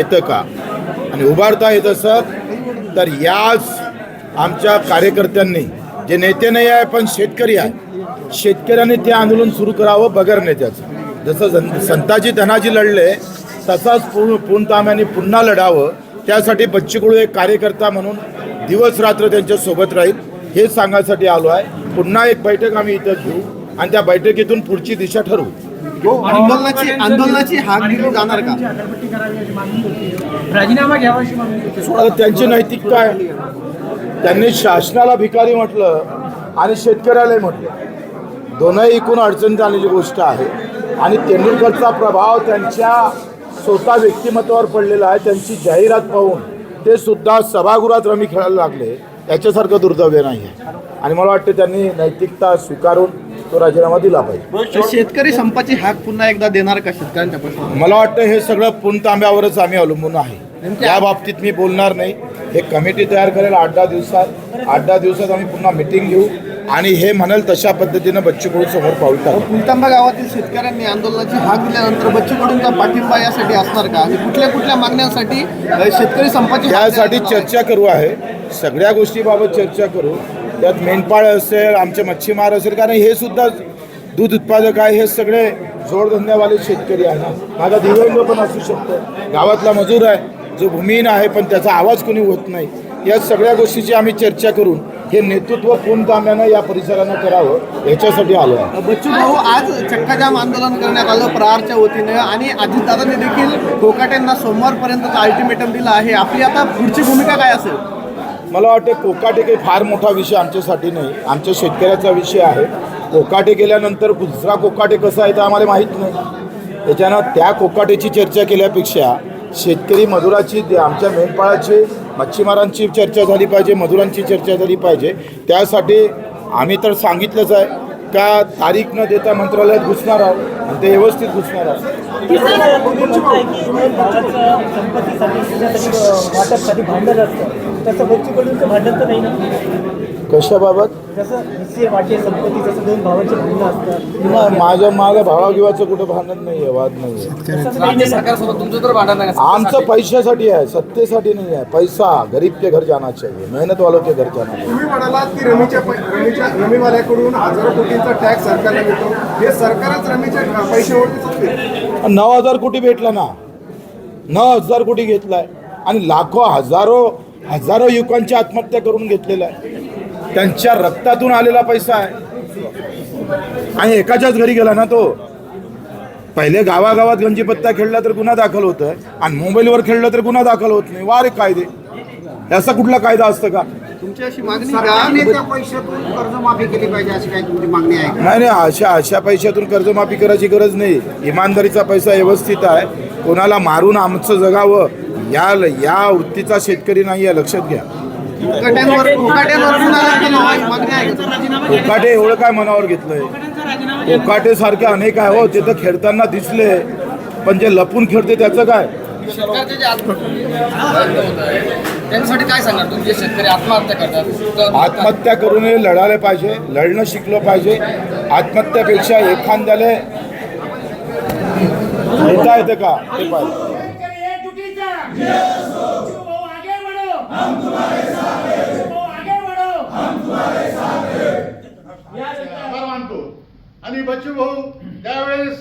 येतं का? आणि उभारता येत असत तर याच आमच्या कार्यकर्त्यांनी जे नेते नाही आहे पण शेतकरी आहे शेतकऱ्यांनी ते आंदोलन सुरू करावं बगर नेत्याचं. जसं जन संताजी धनाजी लढले तसाच पूर्ण पूर्णताम्याने पुन्हा लढावं. त्यासाठी बच्चू एक कार्यकर्ता म्हणून दिवस रात्र त्यांच्यासोबत राहील हे सांगायसाठी आलो आहे. पुन्हा एक बैठक आम्ही इथं घेऊ आणि त्या बैठकीतून पुढची दिशा ठरवू. आंदोलनाची आंदोलनाची हाक दिली जाणार का? राजीनामा घ्यावा अशी मागणी होती. आता त्यांची नैतिकता आहे त्यांनी शासनाला भिकारी म्हटलं आणि शेतकऱ्यालाही म्हटलं. दोनही एकूण अडचणीत आलेली गोष्ट आहे. आणि तेंडुलकरचा प्रभाव त्यांच्या स्वतः व्यक्तिमत्वावर पडलेला आहे. त्यांची जाहिरात पाहून ते सुद्धा सभागृहात रमी खेळायला लागले. याच्यासारखं दुर्दैव्य नाही आहे. आणि मला वाटतं त्यांनी नैतिकता स्वीकारून तो राजीनामा दिला पाहिजे. तर शेतकरी संपाची हाक पुन्हा एकदा देणार का शेतकऱ्यांच्या प्रश्न मला वाटतं हे सगळं पुणतांब्यावरच आम्ही अवलंबून आहे. या बाबतीत मी बोलणार नाही. हे कमिटी तयार करेल आठ दहा दिवसात. आठ दहा दिवसात आम्ही पुन्हा मिटिंग घेऊ. आणि हे म्हणाल तशा पद्धतीनं बच्चू कडू समोर पाऊल टाकू. पुलतांबा गावातील शेतकऱ्यांनी आंदोलनाची हाक दिल्यानंतर बच्चू कडूंचा पाठिंबा यासाठी असणार का? आणि कुठल्या कुठल्या मागण्यांसाठी शेतकरी संपाची आहे? चर्चा करू आहे. सगळ्या गोष्टीबाबत चर्चा करू. त्यात मेंढपाळ असेल आमचे मच्छीमार असेल कारण हे सुद्धा दूध उत्पादक आहे हे सगळे जोडधंद्यावाले शेतकरी आहे ना. माझा दिव्यांग पण असू शकतो. गावातला मजूर आहे जो भूमिहीन आहे पण त्याचा आवाज कोणी होत नाही. या सगळ्या गोष्टीची आम्ही चर्चा करून हे नेतृत्व पूर्णतांब्यानं या परिसरानं करावं याच्यासाठी आलो आहे. बच्चू भाऊ आज चक्काजाम आंदोलन करण्यात आलं प्रहारच्या वतीनं आणि अजितदादांनी देखील कोकाट्यांना सोमवारपर्यंतचा अल्टिमेटम दिला आहे. आपली आता पुढची भूमिका काय असेल? मला वाटते कोकाटे काही फार मोठा विषय आमच्यासाठी नाही. आमच्या शेतकऱ्याचा विषय आहे. कोकाटे गेल्यानंतर दुसरा कोकाटे कसा आहे ते आम्हाला माहीत नाही. त्याच्यानं त्या कोकाटेची चर्चा केल्यापेक्षा शेतकरी मजुराची दे- आमच्या मेंढपाळाची मच्छीमारांची चर्चा झाली पाहिजे मजुरांची चर्चा झाली पाहिजे. त्यासाठी आम्ही तर सांगितलंच आहे. का तारीख न देता मंत्रालयात घुसणार आहोत? ते व्यवस्थित घुसणार आहोत. कशाबाबत? माझ्या माझ्या भावागिवाचं कुठं भांडण नाही आहे वाद नाही आमचं पैशासाठी आहे सत्तेसाठी नाही आहे. पैसा गरीब के घर जाना चाहिए मेहनत वालों के घर जाना चाहिए तुम्ही टॅक्स सरकारला मिळतो. हे सरकारच रमीच्या पैशावरती चालते नऊ हजार कोटी भेटला ना. नऊ हजार कोटी घेतलाय. आणि लाखो हजारो हजारो युवकांची आत्महत्या करून घेतलेला आहे. त्यांच्या रक्तातून आलेला पैसा आहे. आणि एकाच्याच घरी गेला ना तो. पहिले गावागावात गंजीपत्ता खेळला तर गुन्हा दाखल होतोय. आणि मोबाईलवर खेळलं तर गुन्हा दाखल होत नाही. वारे कायदे. असा कुठला कायदा असतं का? तुमची अशी मागणी सरकारने का? त्या पैशातून कर्जमाफी केली पाहिजे अशी काही तुमची मागणी आहे का? नाही नाही अशा अशा पैशातून कर्जमाफी करायची गरज नाही. इमानदारीचा पैसा व्यवस्थित आहे. कोणाला मारून आमचं जगावं या या वृत्तीचा शेतकरी नाही आहे लक्षात घ्या. कोकाट्यांवर कोकाट्यांवर गुन्हा दाखल व्हावा ही मागणी आहे का? कोकाटे एवढं काय मनावर घेतलंय? कोकाटे सारखे अनेक आहे हो ते तर खेळताना दिसले. पण जे लपून खेळते त्याचं काय? जे आत्महत्या होत आहे त्यांच्यासाठी काय सांगणार तुम्ही? जे शेतकरी आत्महत्या करतात तर आत्महत्या करू नये लढायला पाहिजे लढणं शिकलं पाहिजे. आत्महत्यापेक्षा एखाद्याला घेता येतं का? ते पाहिजे. आगे बढ़ो हम तुम्हारे साथ हैं आगे बढ़ो हम तुम्हारे साथ हैं आभार मानतो. आणि बच्चू भाऊ त्यावेळेस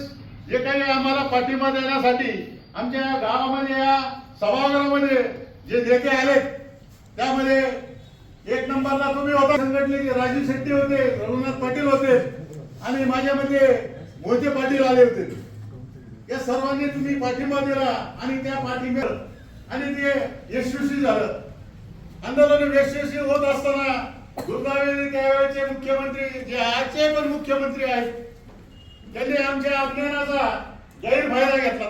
जे काही आम्हाला पाठिंबा देण्यासाठी आमच्या या गावामध्ये या सभागृहामध्ये जे नेते आलेत त्यामध्ये एक नंबरला तुम्ही होता. संघटनेचे राजीव शेट्टी होते रघुनाथ पाटील होते आणि माझ्यामध्ये मोहिते पाटील आले होते. या सर्वांनी तुम्ही पाठिंबा दिला आणि त्या पाठिंब्या आणि ते यशस्वी झालं. आंदोलन यशस्वी होत असताना दुर्गावेळी त्यावेळेचे मुख्यमंत्री जे आजचे पण मुख्यमंत्री आहेत त्यांनी आमच्या अज्ञानाचा गैरफायदा घेतला.